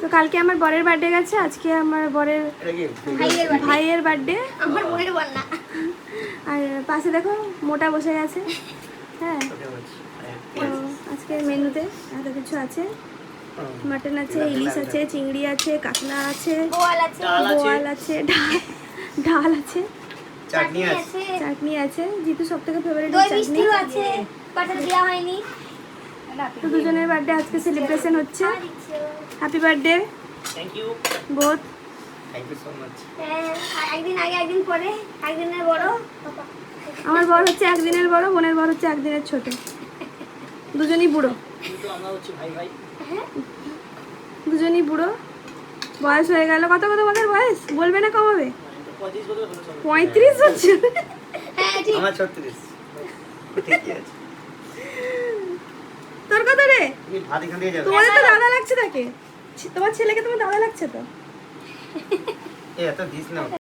তো কালকে আমার বরের বার্থডে গেছে আজকে আমার বরের ভাইয়ের ভাইয়ের বার্থডে আর পাশে দেখো মোটা বসে গেছে। হ্যাঁ। তো আজকে মেনুতে এত কিছু আছে। মাটন আছে ইলিশ আছে চিংড়ি আছে কাতলা আছে বোয়াল আছে। ডাল আছে। বোয়াল ডাল ডাল আছে। চাটনি আছে। চাটনি আছে। জিতু সব থেকে ফেভারিট চাটনি। আছে। বাটার দেওয়া হয়নি। তো দুজনের বার্থডে আজকে সেলিব্রেশন হচ্ছে। Happy birthday thank you both thank you so much হ্যাঁ, একদিন আগে একদিন পরে একদিনের বড় আমার বর হচ্ছে একদিনের বড় বোনের বর হচ্ছে একদিনের ছোট। দুজনই বুড়ো। কিন্তু আমরা হচ্ছে ভাই ভাই। দুজনই বুড়ো। বয়স হয়ে গেল। কত কত বছর বয়স? বলবে না কমাবে পঁচিশ বছর হলো সব পঁয়ত্রিশ বছর? হ্যাঁ তোর কত রে? তুমি ভাত এখান থেকে যাবে। তোমাদের তো দাদা লাগছে তাকে। তোমার ছেলেকে তোমার দাদা লাগছে তো? এত দিস না।